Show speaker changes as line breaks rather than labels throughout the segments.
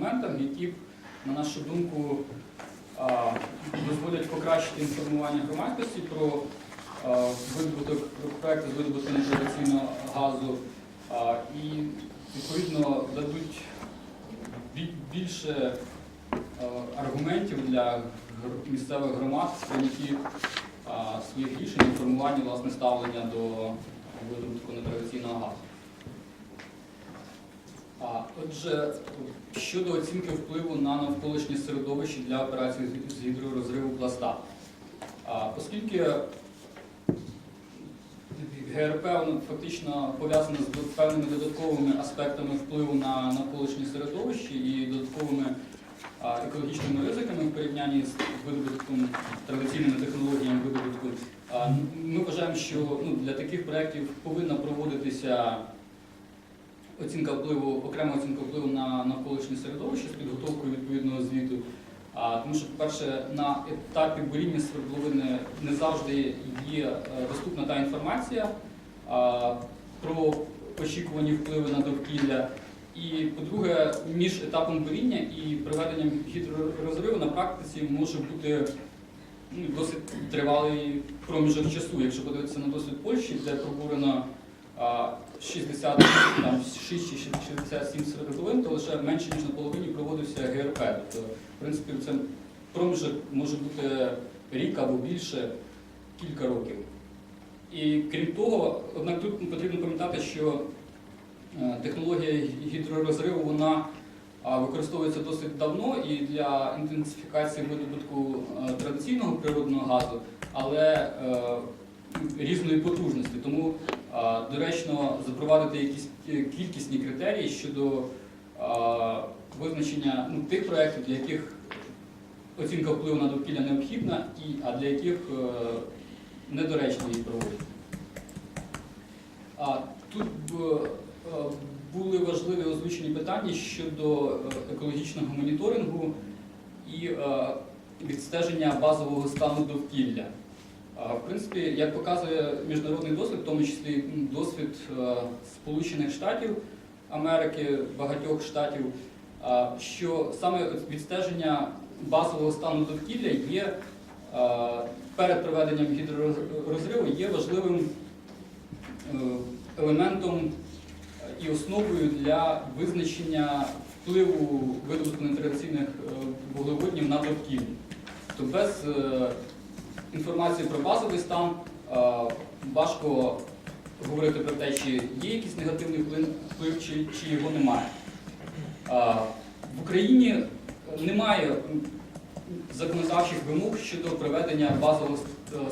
моментам, які, на нашу думку, дозволять покращити інформування громадськості про видобуток про проекти з видобутку нетрадиційного газу і відповідно дадуть більше аргументів для місцевих громад прийнятті своїх рішень і формуванні власне ставлення до видобутку нетрадиційного газу. Отже, щодо оцінки впливу на навколишнє середовище для операції з- гідророзриву пласта. Оскільки ГРП фактично пов'язане з певними додатковими аспектами впливу на навколишнє середовище і додатковими екологічними ризиками в порівнянні з видобутком традиційними технологіями видобутку, ми вважаємо, що ну, для таких проєктів повинна проводитися оцінка впливу, окрема оцінка впливу на навколишнє середовище з підготовкою відповідного звіту. А, тому що, по-перше, на етапі буріння свердловини не завжди є е, доступна та інформація а, про очікувані впливи на довкілля. І, по-друге, між етапом буріння і проведенням гідророзриву на практиці може бути ну, досить тривалий проміжок часу. Якщо подивитися на досвід Польщі, де пробурено 60, там, 6 чи 67 свердловин, то лише менше ніж на половині проводився ГРП. Тобто, в принципі, це проміжок може бути рік або більше, кілька років. І крім того, однак тут потрібно пам'ятати, що е, технологія гідророзриву вона використовується досить давно і для інтенсифікації видобутку е, традиційного природного газу, але е, різної потужності. Тому доречно запровадити якісь е, кількісні критерії щодо визначення ну, тих проєктів, для яких оцінка впливу на довкілля необхідна, і, а для яких е, недоречно її проводити. А тут е, були важливі озвучені питання щодо екологічного моніторингу і відстеження базового стану довкілля. В принципі, як показує міжнародний досвід, в тому числі досвід е, Сполучених Штатів Америки, багатьох штатів, що саме відстеження базового стану довкілля є е, перед проведенням гідророзриву є важливим е, елементом і основою для визначення впливу видобутку нетрадиційних е, вуглеводнів на довкілля. Тобто без е, інформації про базовий стан е, важко говорити про те, чи є якийсь негативний вплив, чи, чи його немає. Е, В Україні немає законодавчих вимог щодо проведення базового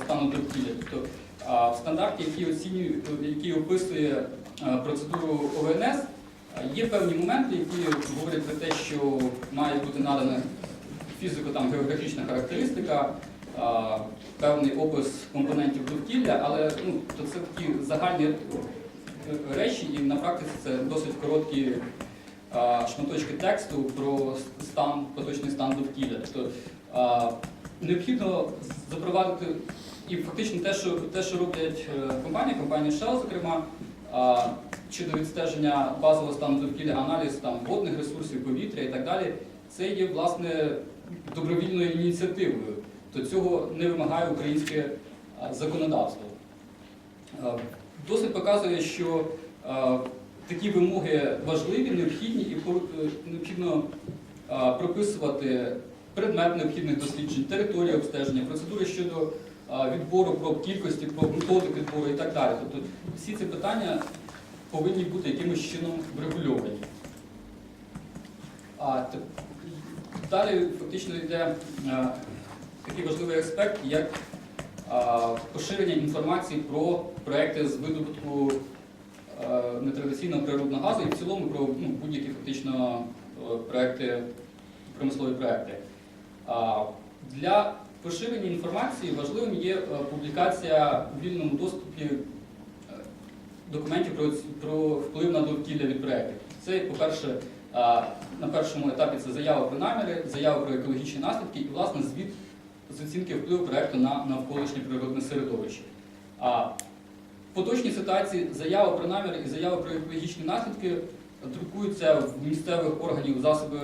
стану довкілля. Тобто а, в стандарті, який оцінює, який описує е, процедуру ОВНС, е, є певні моменти, які говорять про те, що має бути надана фізико-географічна характеристика, певний опис компонентів довкілля, але ну, то це такі загальні речі, і на практиці це досить короткі а, шматочки тексту про стан, поточний стан довкілля. Тобто а, необхідно запровадити і фактично те, що те, що роблять е, компанії, компанія Shell, зокрема, а, щодо відстеження базового стану довкілля, аналіз там водних ресурсів, повітря і так далі, це є власне добровільною ініціативою. То цього не вимагає українське законодавство. Е, Досвід показує, що е, такі вимоги важливі, необхідні і е, необхідно е, прописувати предмет необхідних досліджень, території обстеження, процедури щодо е, відбору проб, кількості проб, методик відбору і так далі. Тобто всі ці питання повинні бути якимось чином врегульовані. А далі фактично йде е, такий важливий аспект, як поширення інформації про проекти з видобутку е, нетрадиційного природного газу і в цілому про ну, будь-які фактично е, проекти, промислові проекти. Для поширення інформації важливим є е, публікація в вільному доступі документів про, про вплив на довкілля від проєктів. Це, по-перше, на першому етапі це заява про наміри, заява про екологічні наслідки і, власне, звіт з оцінки впливу проєкту на навколишнє природне середовище. А в поточній ситуації заява про наміри і заява про екологічні наслідки друкуються в місцевих органів засоби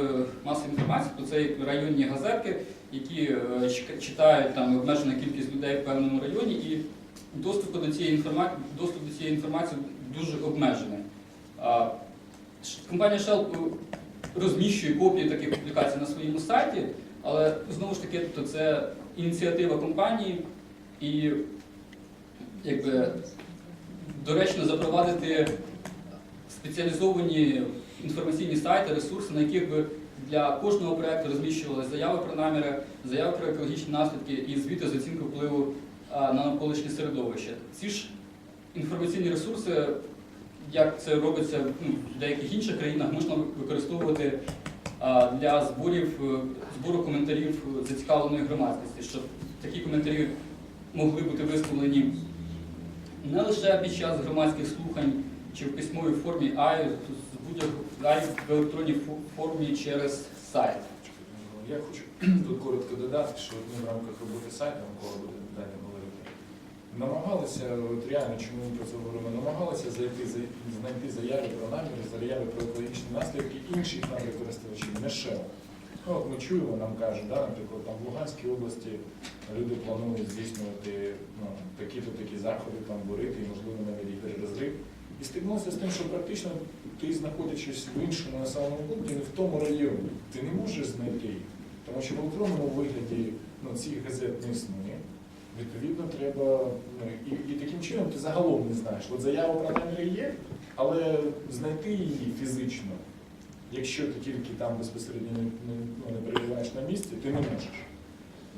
масової інформації, то це як районні газетки, які е, читають там обмежена кількість людей в певному районі, і доступ до цієї інформації, доступ до цієї інформації дуже обмежений. Компанія Shell е, розміщує копії таких публікацій на своєму сайті, але знову ж таки, то це ініціатива компанії і якби доречно запровадити спеціалізовані інформаційні сайти, ресурси, на яких би для кожного проєкту розміщувалися заяви про наміри, заяви про екологічні наслідки і звіти з оцінки впливу на навколишнє середовище. Ці ж інформаційні ресурси, як це робиться ну, в деяких інших країнах, можна використовувати для зборів, е, збору коментарів зацікавленої громадськості, щоб такі коментарі могли бути висловлені не лише під час громадських слухань чи в письмовій формі, а й в електронній формі через сайт.
Я хочу тут коротко додати, що в рамках роботи сайту, Микола буде говорити, намагалися, от реально, чому ми про це говоримо, намагалися зайти, знайти заяви про наміри, заяви про екологічні наслідки інших користувачів, не ШЕО. Ну, от ми чуємо, нам кажуть, да, наприклад, там в Луганській області люди планують здійснювати ну, такі-то такі заходи, там борити, і можливо навіть перерозрив. І стикнувся з тим, що практично ти знаходячись в іншому населеному пункті, не в тому районі, ти не можеш знайти їх. Тому що в електронному вигляді ну, цих газет не існує. Відповідно, треба. Ну, і, і таким чином ти загалом не знаєш. От заява про наміри є, але знайти її фізично, якщо ти тільки там безпосередньо не, ну, не перебуваєш на місці, ти не можеш.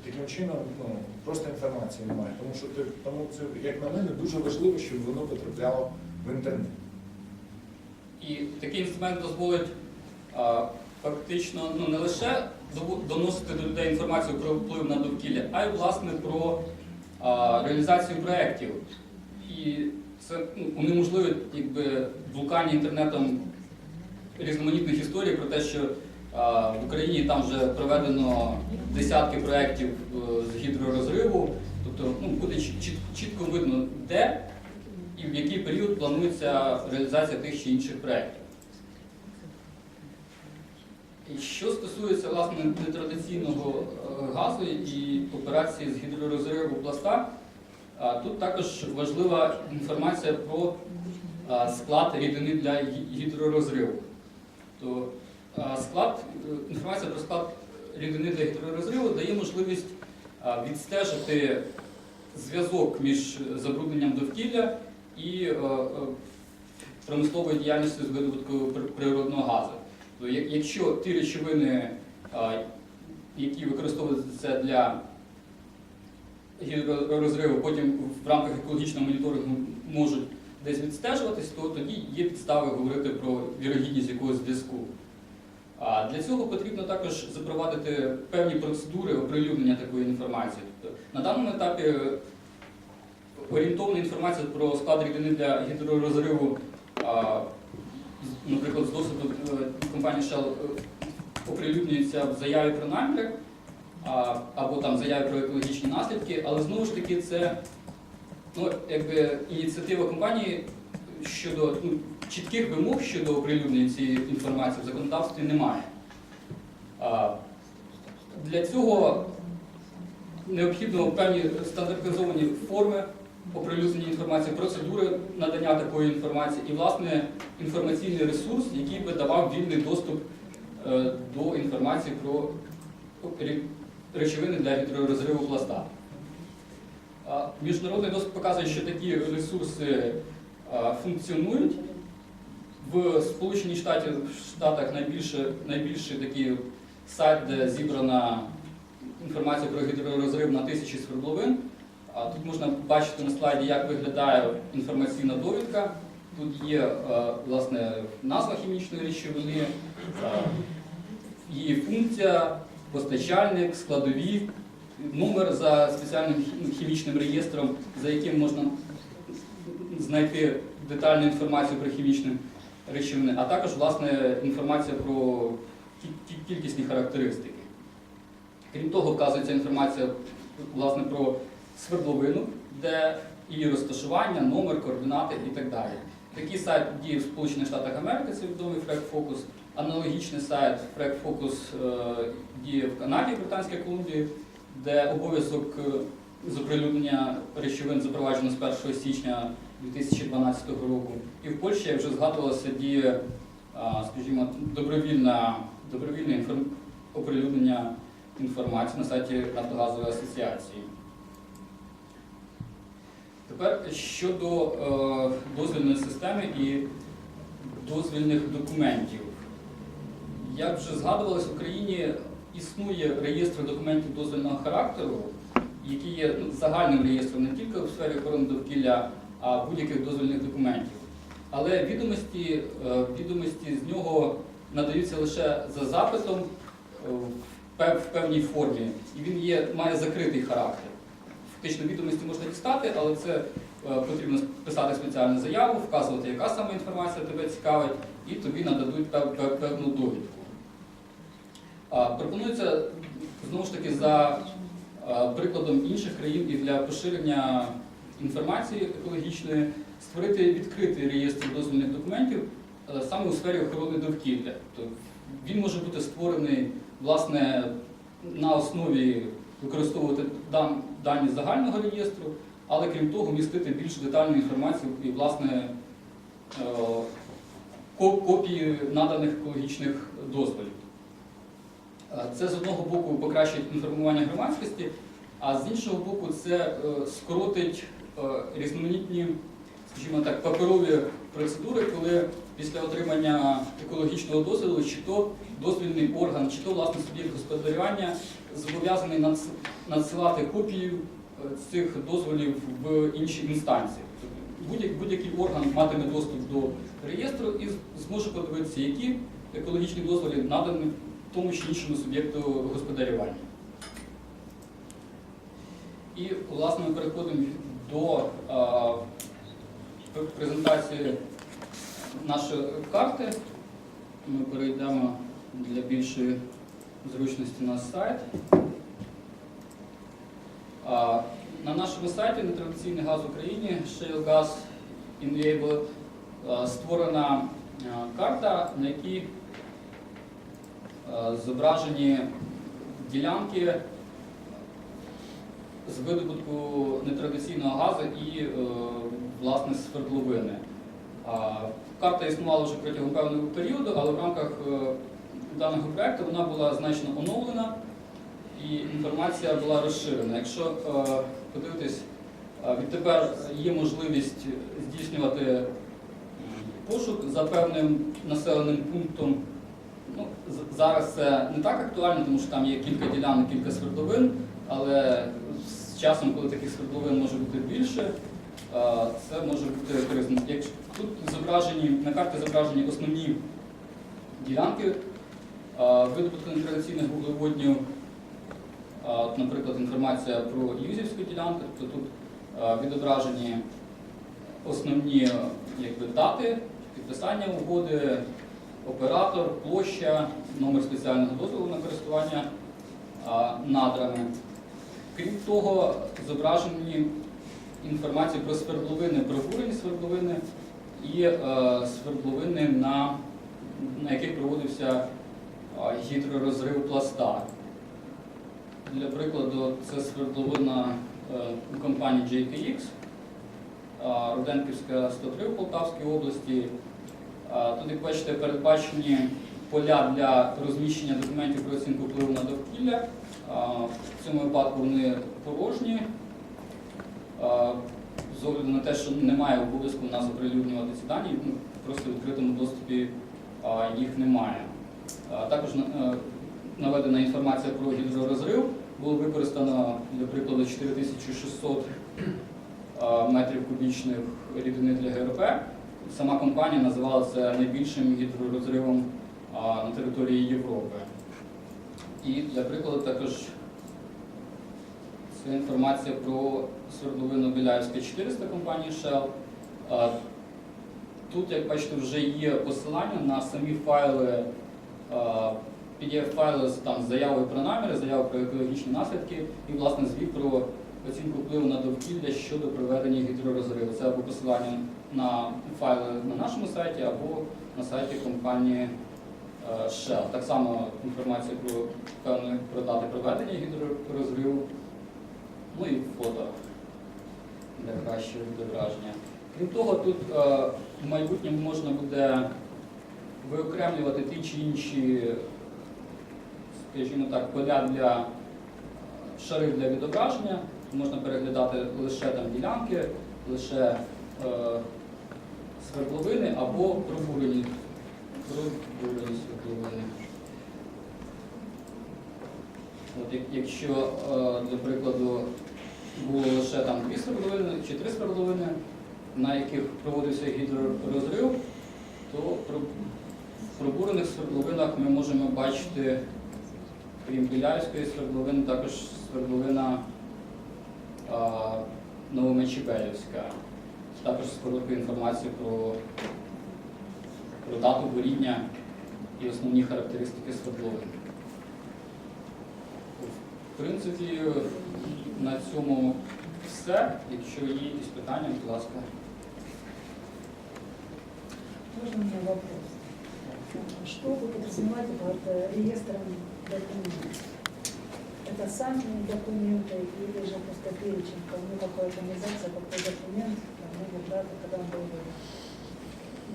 Таким чином, ну, просто інформації немає. Тому що ти, тому це, як на мене, дуже важливо, щоб воно потрапляло в інтернет.
І такий інструмент дозволить а, фактично ну, не лише доносити до людей інформацію про вплив на довкілля, а й власне про реалізацію проєктів. І це ну, унеможливить якби, блукання інтернетом різноманітних історій про те, що в Україні там вже проведено десятки проєктів е, з гідророзриву. Тобто ну, буде чіт- чіт- чітко видно, де і в який період планується реалізація тих чи інших проєктів. Що стосується власне нетрадиційного е, газу і операції з гідророзриву пласта, тут також важлива інформація про склад рідини для гідророзриву. То склад, е, інформація про склад рідини для гідророзриву дає можливість відстежити зв'язок між забрудненням довкілля і е, е, промисловою діяльністю з видобутку природного газу. То Якщо ті речовини, які використовуються для гідророзриву, потім в рамках екологічного моніторингу можуть десь відстежуватись, то тоді є підстави говорити про вірогідність якогось зв'язку. А Для цього потрібно також запровадити певні процедури оприлюднення такої інформації. Тобто на даному етапі е, орієнтовна інформація про склад рідини для гідророзриву, наприклад, з досвіду е, компанії Shell е, оприлюднюється в заяві про наміри або там заяві про екологічні наслідки, але знову ж таки це ну, якби, ініціатива компанії щодо ну, чітких вимог щодо оприлюднення цієї інформації в законодавстві немає. А, Для цього необхідно певні стандартизовані форми оприлюднення інформації, процедури надання такої інформації і, власне, інформаційний ресурс, який би давав вільний доступ е, до інформації про речовини для гідророзриву пласта. Міжнародний досвід показує, що такі ресурси а, функціонують. В Сполучених Штатах найбільше, найбільший такий сайт, де зібрана інформація про гідророзрив на тисячі свердловин. Тут можна бачити на слайді, як виглядає інформаційна довідка. Тут є е, власне назва хімічної речовини, е, її функція, постачальник, складові, номер за спеціальним хімічним реєстром, за яким можна знайти детальну інформацію про хімічні речовини, а також власне інформація про кі- кі- кількісні характеристики. Крім того, вказується інформація власне про свердловину, де її розташування, номер, координати і так далі. Такий сайт діє в Сполучених Штатах Америки, це відомий Frag Focus. Аналогічний сайт Frag Focus е, діє в Канаді, Британській Колумбії, де обов'язок е, з оприлюднення речовин запроваджено з 1 січня 2012 року. І в Польщі, як вже згадувалося, діє, скажімо, добровільна, добровільне оприлюднення інформації на сайті Нафтогазової асоціації. Тепер щодо е, дозвільної системи і дозвільних документів. Як вже згадувалось, в Україні існує реєстр документів дозвільного характеру, який є ну, загальним реєстром не тільки у сфері охорони довкілля, а будь-яких дозвільних документів. Але відомості, е, відомості з нього надаються лише за запитом е, в в певній формі, і він є, має закритий характер. Фактично відомості можна дістати, але це е, потрібно писати спеціальну заяву, вказувати, яка саме інформація тебе цікавить, і тобі нададуть пев- пев- певну довідку. Пропонується знову ж таки за прикладом інших країн і для поширення інформації екологічної створити відкритий реєстр дозвільних документів е, саме у сфері охорони довкілля. Тобто він може бути створений власне на основі використовувати дан- дані загального реєстру, але крім того, містити більш детальну інформацію і власне е, копії наданих екологічних дозволів. Е, Це з одного боку покращить інформування громадськості, а з іншого боку, це е, скоротить різноманітні, скажімо так, паперові процедури, коли після отримання екологічного дозволу, чи то дозвільний орган, чи то власне суб'єкт господарювання зобов'язаний надсилати копію е, цих дозволів в інші інстанції. Будь- Будь-який орган матиме доступ до реєстру і зможе подивитися, які екологічні дозволи надані тому чи іншому суб'єкту господарювання. І, власне, ми переходимо до а, презентації нашої карти. Ми перейдемо для більшої зручності на сайт. На нашому сайті Нетрадиційний газ в Україні Shale Gas Enable створена карта, на якій зображені ділянки з видобутку нетрадиційного газу і е, власне свердловини. Карта існувала вже протягом певного періоду, але в рамках е, даного проекту вона була значно оновлена і інформація була розширена. Якщо е, подивитись, е, відтепер є можливість здійснювати пошук за певним населеним пунктом. Ну, зараз це не так актуально, тому що там є кілька ділянок, кілька свердловин, але з часом, коли таких свердловин може бути більше, е, це може бути корисно. Тут зображені на карті зображені основні ділянки видобутку нетрадиційних вуглеводнів, от, наприклад, інформація про юзівську ділянку, то тут відображені основні якби, дати підписання угоди, оператор, площа, номер спеціального дозволу на користування надрами. Крім того, зображені інформації про свердловини, про бурені свердловини і е, свердловини, на, на яких проводився гідророзрив пласта. Для прикладу, це свердловина е, компанії JKX, Руденківська 103 в Полтавській області. Тут, як бачите, передбачені поля для розміщення документів про оцінку впливу на довкілля. В цьому випадку вони порожні. З огляду на те, що немає обов'язку у нас оприлюднювати ці дані, ну, просто в відкритому доступі їх немає. Також е, наведена інформація про гідророзрив. Було використано, для прикладу, 4600 метрів кубічних рідини для ГРП. Сама компанія називала це найбільшим гідророзривом на території Європи. І для прикладу також це інформація про свердловину Біляївська 400 компанії Shell. Тут, як бачите, вже є посилання на самі файли, PDF-файли з там, заявою про наміри, заяви про екологічні наслідки і власне звіт про оцінку впливу на довкілля щодо проведення гідророзриву. Це або посилання на файли на нашому сайті або на сайті компанії е, Shell. Так само інформація про певні про дати проведення гідророзриву, ну і фото для кращого відображення. Крім того, тут е, в майбутньому можна буде виокремлювати ті чи інші, скажімо так, поля для е, шари для відображення. Можна переглядати лише там ділянки, лише е, свердловини або пробурені, пробурені свердловини. От, якщо, е, для прикладу, було лише там дві свердловини чи три свердловини, на яких проводився гідророзрив, то в пробурених свердловинах ми можемо бачити, крім Біляївської свердловини, також свердловина а, Новомечебелівська. Також з короткою інформацією про, про дату горіння і основні характеристики свердловин. В принципі, на цьому все. Якщо є якісь питання, будь ласка.
Можно у меня вопрос? Что вы подразумеваете под э, реестром документов? Это сами документы или же просто перечень, кому какой организация, какой документ, кому вот дата, когда он был выдан?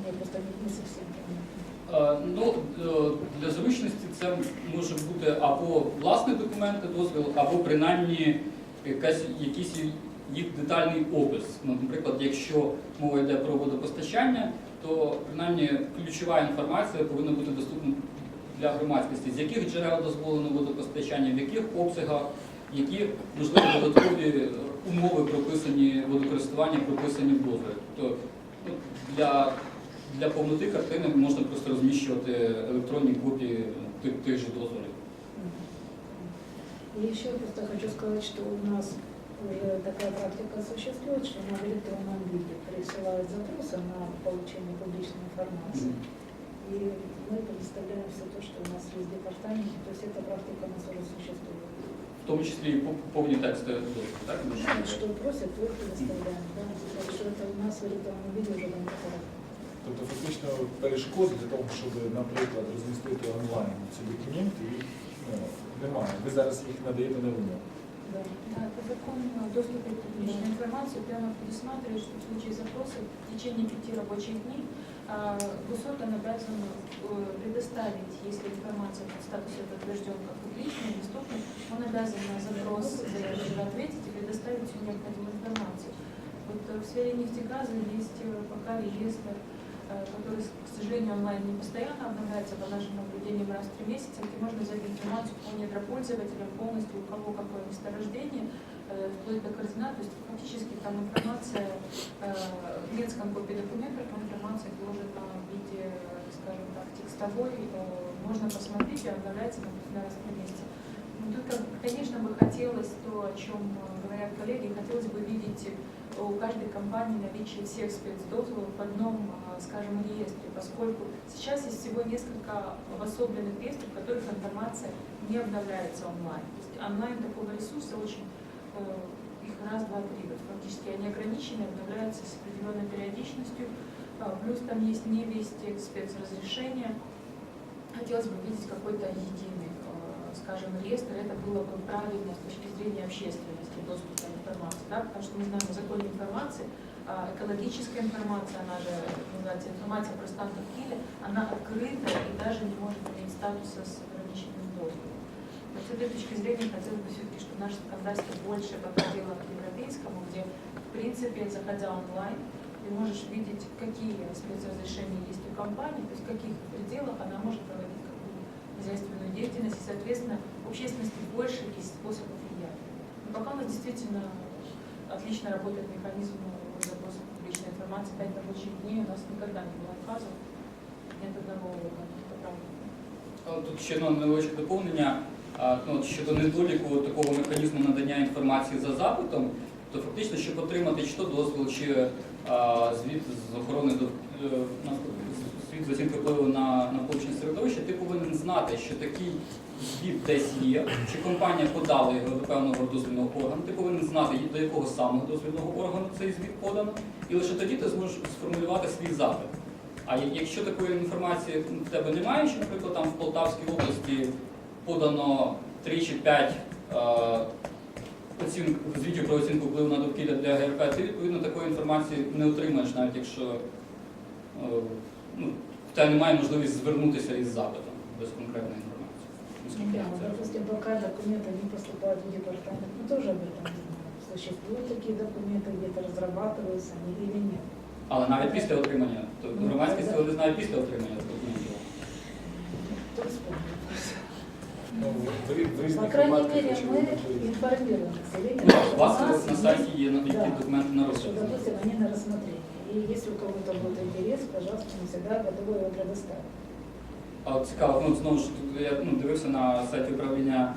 Мне просто не, не совсем понятно.
Е, Ну, е, для зручності це може бути або власний документ, дозвіл, або принаймні якась, якийсь їх детальний опис. Ну, наприклад, якщо мова йде про водопостачання, то принаймні ключова інформація повинна бути доступна для громадськості, з яких джерел дозволено водопостачання, в яких обсягах, які можливо додаткові умови прописані водокористування, прописані в дозволі. Тобто ну, для для повноти картини можна просто розміщувати електронні копії тих, тих же дозволів.
Еще просто хочу сказать, что у нас уже такая практика существует, что нам в электронном виде присылают запросы на получение публичной информации. И мы предоставляем все то, что у нас есть в департаменте. То есть эта практика у нас уже существует.
В тому числі і пов- повні тексти дозволів, так?
Ну, Что просят, то и предоставляем. Да? Так что это у нас в электронном виде уже там такая.
Тобто фактично перешкод для того, щоб, наприклад, розмістити онлайн ці документи, їх ну, немає. Ви зараз їх надаєте на вимогу.
Да.
По закону о доступе к публичной информации прямо предусматривает, что в случае запроса в течение пяти рабочих дней а, ГУСОТ он обязан э, предоставить, если информация по статусу подтвержден как публичная, доступна, он обязан на запрос заявителя ответить и предоставить всю необходимую информацию. Вот э, в сфере нефтегаза есть э, пока реестр, который, к сожалению, онлайн не постоянно обновляется по нашим наблюдениям раз в три месяца, где можно взять информацию по недропользователям полностью, у кого какое месторождение, э, вплоть до координат. То есть фактически там информация э, в клиентском копии документов, но информация вложена в виде, э, скажем так, текстовой, э, можно посмотреть и обновляется на раз в три месяца. Ну, Тут, конечно, бы хотелось то, о чем э, говорят коллеги, хотелось бы видеть у каждой компании наличие всех спецдозволов в одном, а, скажем, реестре, поскольку сейчас есть всего несколько обособленных реестров, в которых информация не обновляется онлайн. То есть онлайн такого ресурса очень, э, их раз, два, три, вот фактически они ограничены, обновляются с определенной периодичностью, А, плюс там есть не весь текст спецразрешения. Хотелось бы видеть какой-то единый, скажем, реестр, это было бы правильно с точки зрения общественности доступа информации, да, потому что мы знаем о законе информации, а экологическая информация, она же называется информация про стан Киля, она открыта и даже не может иметь статуса с ограниченным доступом. Вот с этой точки зрения хотелось бы все-таки, чтобы наше законодательство больше подходило к европейскому, где, в принципе, заходя онлайн, ты можешь видеть, какие спецразрешения есть у компании, то есть в каких пределах она может проводить какую хозяйственную деятельность, и, соответственно, у общественности больше есть способов влиять. Но пока у нас действительно отлично работает механизм запроса публичной информации, 5 рабочих дней у нас никогда не было отказов, нет одного органа, это правда.
А Тут ще одне невеличке доповнення. А, Ну, от щодо недоліку такого механізму надання інформації за запитом, то фактично, щоб отримати чи то дозвіл, чи а, звіт з охорони до е, на- звіт з оцінки впливу на навколишнє середовище, ти повинен знати, що такий звіт десь є, чи компанія подала його до певного дозвільного органу, ти повинен знати, до якого самого дозвільного органу цей звіт подано, і лише тоді ти зможеш сформулювати свій запит. А якщо такої інформації в тебе немає, що, наприклад, там в Полтавській області подано 3 чи 5 оцінк, звітів про оцінку впливу на довкілля для ГРП, ти відповідно такої інформації не отримаєш, навіть якщо е, ну, в тебе немає можливості звернутися із запитом без конкретної інформації. Наскільки я
Да,
це
допустим, пока документы не поступают в департамент, мы тоже об этом не знаем. Существуют такие документы, где-то разрабатываются они или нет.
Але навіть після отримання, то
Ну,
громадськість
так.
цього не знає після отримання документів.
Кто вспомнит?
Ну, в, в, в
По
різних
крайней
випадках,
мере,
якщо
мы
ви можливо.
информируем население.
Ну,
что
у вас
нас
на
есть-
сайті є на- які
Да.
документи на
что,
розгляд.
допустим, они на рассмотрение. И если у кого-то будет интерес, пожалуйста, мы всегда готовы его предоставить.
А от цікаво, ну знову ж я ну, дивився на сайті управління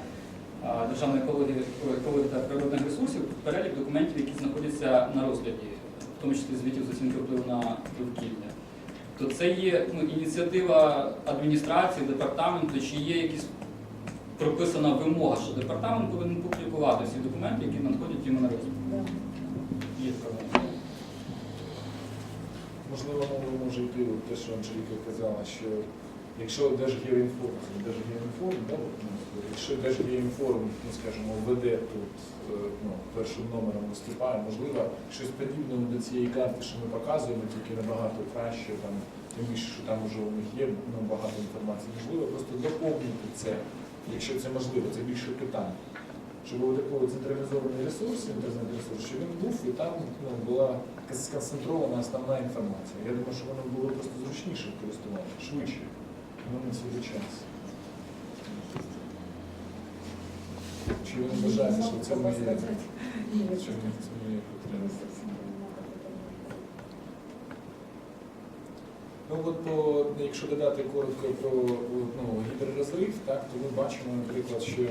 а, Державної екології, екології та природних ресурсів перелік документів, які знаходяться на розгляді, в тому числі звітів з оцінки впливу на довкілля. То це є ну, ініціатива адміністрації, департаменту, чи є якісь прописана вимога, що департамент повинен публікувати всі документи, які надходять йому на розгляд.
Да.
Є така вимога.
Можливо, мова може йти от те, що Анжеліка казала, що якщо Держгеоінформ, Держгеоінформ, да, от, ну, якщо Держгеоінформ, ну, скажімо, веде тут е, ну, першим номером виступає, можливо, щось подібне до цієї карти, що ми показуємо, тільки набагато краще, там, тим більше, що там вже у них є ну, багато інформації. Можливо, просто доповнити це, якщо це можливо, це більше питань. Щоб був такий централізований ресурс, інтернет-ресурс, щоб він був і там ну, була сконцентрована основна інформація. Я думаю, що воно було просто зручніше в швидше. Ну, не свій час. Чи ви не вважаєте, що це
могу
не є,
сказать. Нет,
що це не є потрібно?
не совсем понимаю, как это может быть.
Ну от по, якщо додати коротко про ну, гідророзрив, так, то ми бачимо, наприклад, що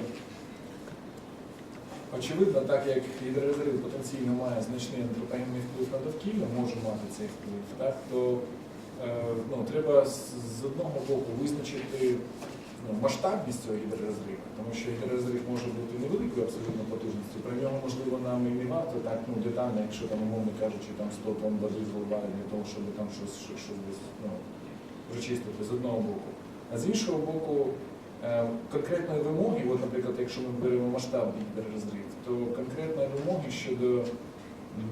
очевидно, так як гідророзрив потенційно має значний антропогенний вплив на довкілля, може мати цей вплив, так, то е, ну, треба з, одного боку визначити ну, масштабність цього гідророзриву, тому що гідророзрив може бути невеликою абсолютно потужністю. Про нього, можливо, нам і не варто так ну, детально, якщо там, умовно кажучи, там 100 тонн води зливають для того, щоб там щось, щось, щось ну, прочистити з одного боку. А з іншого боку, конкретної вимоги, от, наприклад, якщо ми беремо масштабний гідророзрив, то конкретної вимоги щодо,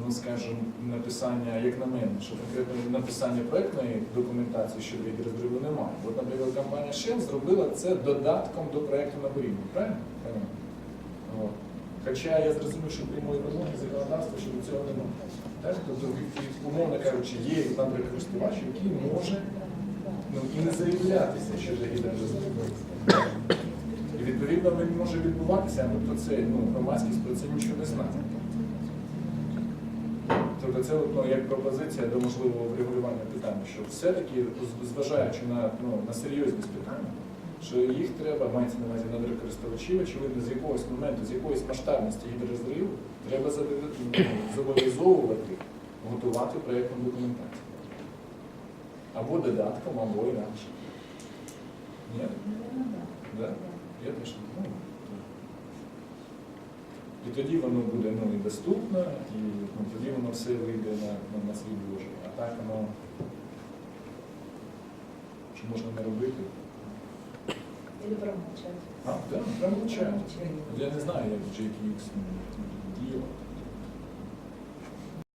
ну скажімо, написання, як на мене, що конкретно написання проектної документації щодо гідророзриву немає. От, наприклад, компанія Shell зробила це додатком до проекту на буріння, правильно? От. Хоча я зрозумів, що прямої вимоги законодавства щодо цього немає. Так? Тобто, умовно кажучи, є надрокористувач, який може ну, і не заявлятися щодо гідророзриву. І відповідно він може відбуватися, а ми про це, ну, громадськість про це нічого не знає. Тобто це ну, як пропозиція до можливого врегулювання питання, що все-таки, зважаючи на, ну, на серйозність питання, що їх треба, мається на увазі надрокористувачів, очевидно, з якогось моменту, з якоїсь масштабності гідророзриву, треба ну, зобов'язовувати готувати проєктну документацію. Або додатком, або інакше. Ні?
Да.
Я не думаю. І тоді воно буде ну, і доступно, і ну, тоді воно все вийде на, на, на свій Божий. А так воно, що можна не робити.
Или промолчать.
А, так, да, прям Я не знаю, як JPX діяв.